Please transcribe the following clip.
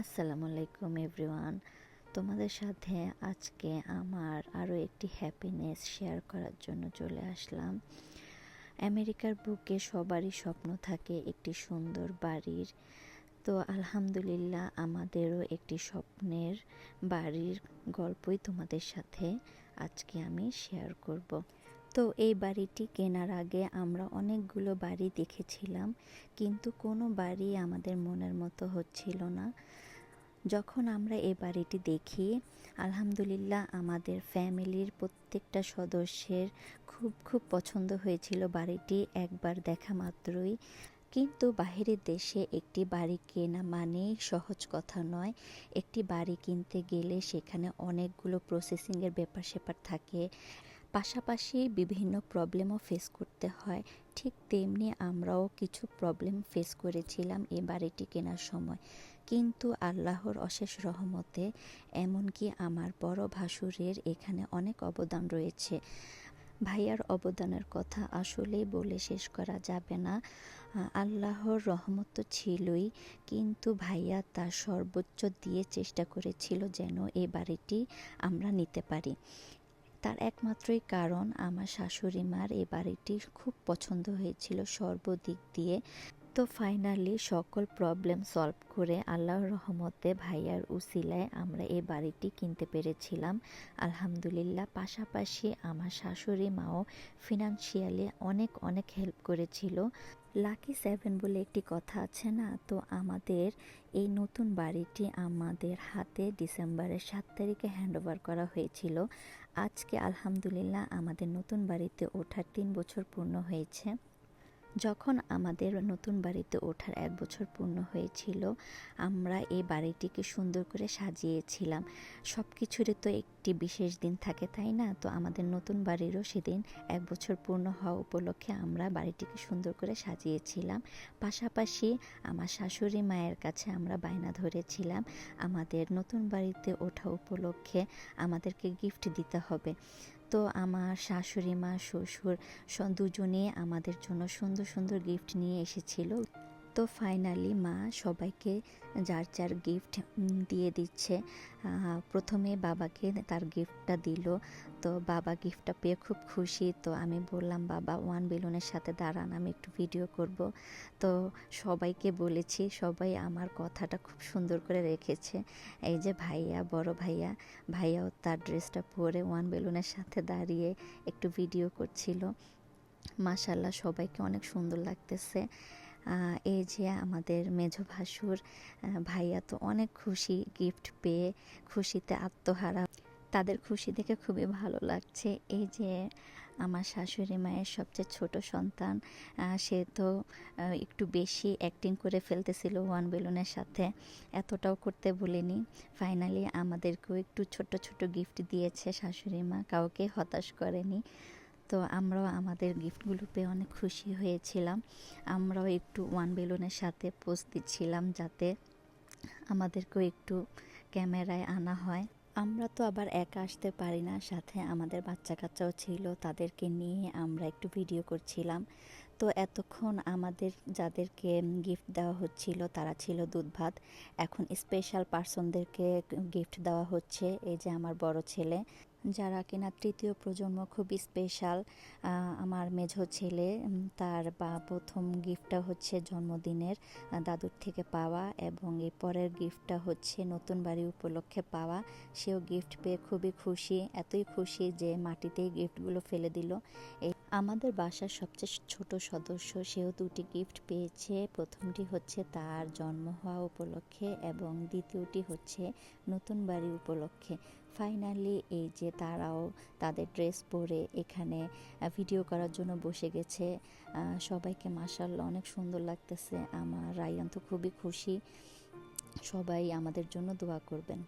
আসসালামু আলাইকুম এভরিওয়ান। তোমাদের সাথে আজকে আমার আরও একটি হ্যাপিনেস শেয়ার করার জন্য চলে আসলাম। আমেরিকার বুকে সবারই স্বপ্ন থাকে একটি সুন্দর বাড়ির। তো আলহামদুলিল্লাহ আমাদেরও একটি স্বপ্নের বাড়ির গল্পই তোমাদের সাথে আজকে আমি শেয়ার করব। তো এই বাড়িটি কেনার আগে আমরা অনেকগুলো বাড়ি দেখেছিলাম, কিন্তু কোনো বাড়ি আমাদের মনের মতো হচ্ছিল না। যখন আমরা এই বাড়িটি দেখি, আলহামদুলিল্লাহ আমাদের ফ্যামিলির প্রত্যেকটা সদস্যের খুব খুব পছন্দ হয়েছিল বাড়িটি একবার দেখা মাত্রই। কিন্তু বাহিরের দেশে একটি বাড়ি কেনা মানে সহজ কথা নয়। একটি বাড়ি কিনতে গেলে সেখানে অনেকগুলো প্রসেসিংয়ের ব্যাপার স্যাপার থাকে। পাশাপাশি বিভিন্ন প্রবলেমও ফেস করতে হয়। ঠিক তেমনি আমরাও কিছু প্রবলেম ফেস করেছিলাম এই বাড়িটি কেনার সময়। কিন্তু আল্লাহর অশেষ রহমতে এমনকি আমার বড় ভাসুরের এখানে অনেক অবদান রয়েছে। ভাইয়ার অবদানের কথা আসলেই বলে শেষ করা যাবে না। আল্লাহর রহমত তো ছিলই, কিন্তু ভাইয়া তার সর্বোচ্চ দিয়ে চেষ্টা করেছিল যেন এই বাড়িটি আমরা নিতে পারি। তার একমাত্রই কারণ আমার শাশুড়ি মার এ বাড়িটি খুব পছন্দ হয়েছিল সর্বদিক দিয়ে। তো ফাইনালি সকল প্রবলেম সলভ করে আল্লাহর রহমতে ভাইয়ার উসিলায় আমরা এই বাড়িটি কিনতে পেরেছিলাম। আলহামদুলিল্লাহ, পাশাপাশি আমার শাশুড়ি মাও ফিনান্সিয়ালি অনেক অনেক হেল্প করেছিল। লাকি সেভেন বলে একটি কথা আছে না? তো আমাদের এই নতুন বাড়িটি আমাদের হাতে ডিসেম্বরের সাত তারিখে হ্যান্ডওভার করা হয়েছিল। আজকে আলহামদুলিল্লাহ আমাদের নতুন বাড়িতে ওঠার তিন বছর পূর্ণ হয়েছে। যখন আমাদের নতুন বাড়িতে ওঠার এক বছর পূর্ণ হয়েছিল, আমরা এই বাড়িটিকে সুন্দর করে সাজিয়েছিলাম। সব কিছুরই তো একটি বিশেষ দিন থাকে, তাই না? তো আমাদের নতুন বাড়িরও সেদিন এক বছর পূর্ণ হওয়া উপলক্ষে আমরা বাড়িটিকে সুন্দর করে সাজিয়েছিলাম। পাশাপাশি আমার শাশুড়ি মায়ের কাছে আমরা বায়না ধরেছিলাম, আমাদের নতুন বাড়িতে ওঠা উপলক্ষে আমাদেরকে গিফট দিতে হবে। তো আমার শাশুড়ি মা শ্বশুর দুজনে আমাদের জন্য সুন্দর সুন্দর গিফট নিয়ে এসেছিল। তো ফাইনালি মা সবাইকে যার যার গিফট দিয়ে দিচ্ছে। প্রথমে বাবাকে তার গিফটটা দিল। তো বাবা গিফটটা পেয়ে খুব খুশি। তো আমি বললাম, বাবা ওয়ান বেলুনের সাথে দাঁড়ান, আমি একটু ভিডিও করব। তো সবাইকে বলেছি, সবাই আমার কথাটা খুব সুন্দর করে রেখেছে। এই যে ভাইয়া, বড় ভাইয়া ভাইয়াও তার ড্রেসটা পরে ওয়ান বেলুনের সাথে দাঁড়িয়ে একটু ভিডিও করছিল। মাশাল্লাহ সবাইকে অনেক সুন্দর লাগতেছে। এই যে আমাদের মেজ ভাসুর ভাইয়া তো অনেক খুশি গিফট পেয়ে খুশিতে আত্মহারা। তাদের খুশি দেখে খুবই ভালো লাগছে। এই যে আমার শাশুড়ি মায়ের সবচেয়ে ছোট সন্তান সে তো একটু বেশি অ্যাক্টিং করে ফেলতেছিল ওয়ান বেলুনের সাথে। এতটাও করতে বলিনি ফাইনালি আমাদেরকেও একটু ছোট ছোট গিফট দিয়েছে শাশুড়ি মা, কাউকে হতাশ করেনি। তো আমরাও আমাদের গিফটগুলো পেয়ে অনেক খুশি হয়েছিলাম। আমরাও একটু ওয়ান বেলুনের সাথে পোস্ট দিচ্ছিলাম যাতে আমাদেরকেও একটু ক্যামেরায় আনা হয়। আমরা তো আবার একা আসতে পারি না, সাথে আমাদের বাচ্চা কাচ্চাও ছিল, তাদেরকে নিয়ে আমরা একটু ভিডিও করছিলাম। তো এতক্ষণ আমাদের যাদেরকে গিফট দেওয়া হচ্ছিল, তারা ছিল দুধ ভাত এখন স্পেশাল পার্সনদেরকে গিফট দেওয়া হচ্ছে, এই যে আমার বড় ছেলে। যারা কিনা তৃতীয় প্রজন্ম খুব স্পেশাল আমার মেঝ ছেলে তার বা প্রথম গিফটটা হচ্ছে জন্মদিনের দাদুর থেকে পাওয়া এবং এই পরের গিফটটা হচ্ছে নতুন বাড়ি উপলক্ষে পাওয়া। সেও গিফট পেয়ে খুবই খুশি, এতই খুশি যে মাটিতেই গিফটগুলো ফেলে দিল। এই আমাদের বাসার সবচেয়ে ছোট সদস্য, সেও দুটি গিফট পেয়েছে। প্রথমটি হচ্ছে তার জন্ম হওয়া উপলক্ষে এবং দ্বিতীয়টি হচ্ছে নতুন বাড়ি উপলক্ষে। ফাইনালি এই যে তারাও তাদের ড্রেস পরে এখানে ভিডিও করার জন্য বসে গেছে। সবাইকে মাসাল্লাহ অনেক সুন্দর লাগতেছে। আমার রায়ান তো খুবই খুশি। সবাই আমাদের জন্য দোয়া করবেন।